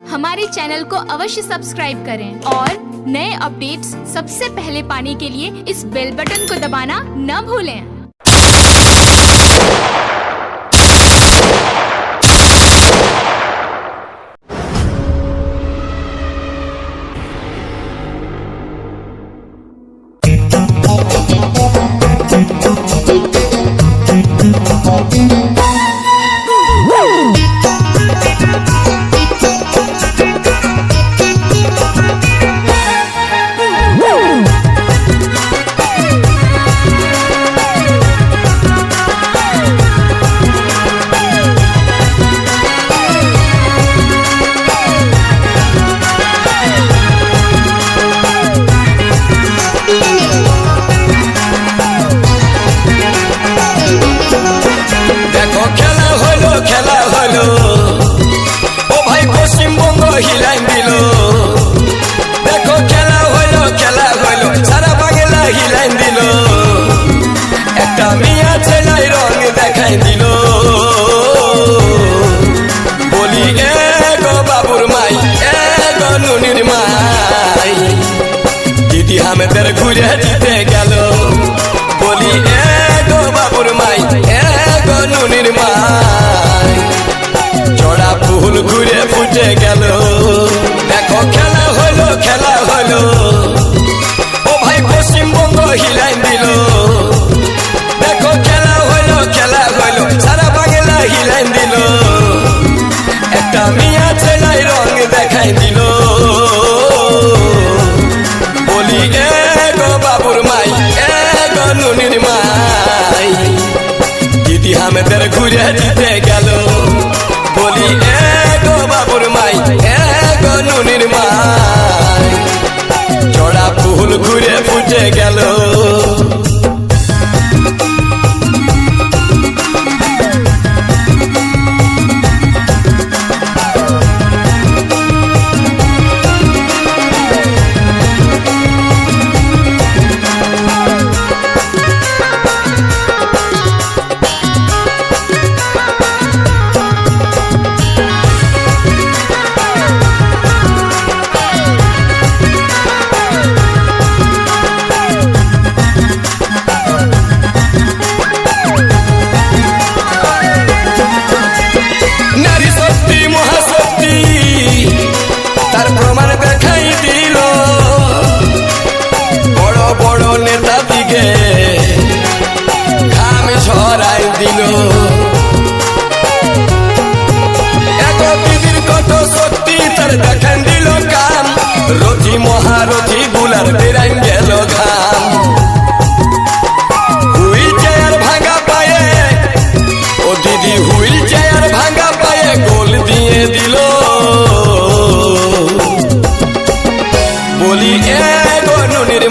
हमारे चैनल को अवश्य सब्सक्राइब करें और नए अपडेट्स सबसे पहले पाने के लिए इस बेल बटन को दबाना न भूलें। দিদি ঘুরে দিতে গেল। বলি, এ গো বাবুর মাই, এ গো নুনির মাই। জড়া ফুল ঘুরে ফুটে গেল। দেখো, খেলা হলো খেলা হলো। ও ভাই, পশ্চিমবঙ্গ হিলাই দিল। দেখো, খেলা হলো খেলা হলো, সারা বাংলা হিলাই দিল। একটা মিয়া ছেলাই রং দিদি আমাদের ঘুরে দিতে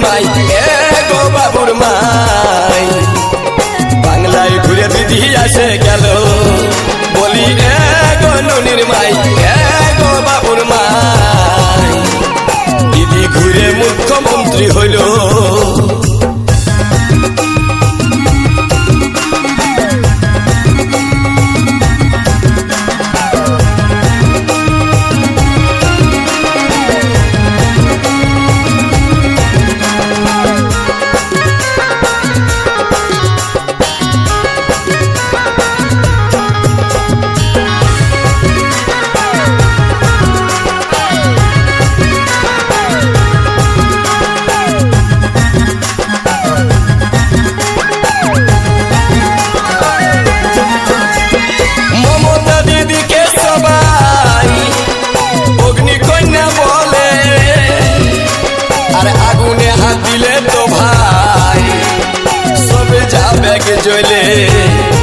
মাই এ গো বাবুর মাই। বাংলায় ঘুরে দিদি আসে গেল। বলি এ গো ননির মাই এ গো বাবুর মাই। দিদি ঘুরে মুখ্যমন্ত্রী হইল ভাই সবে যাবে জ্বলে?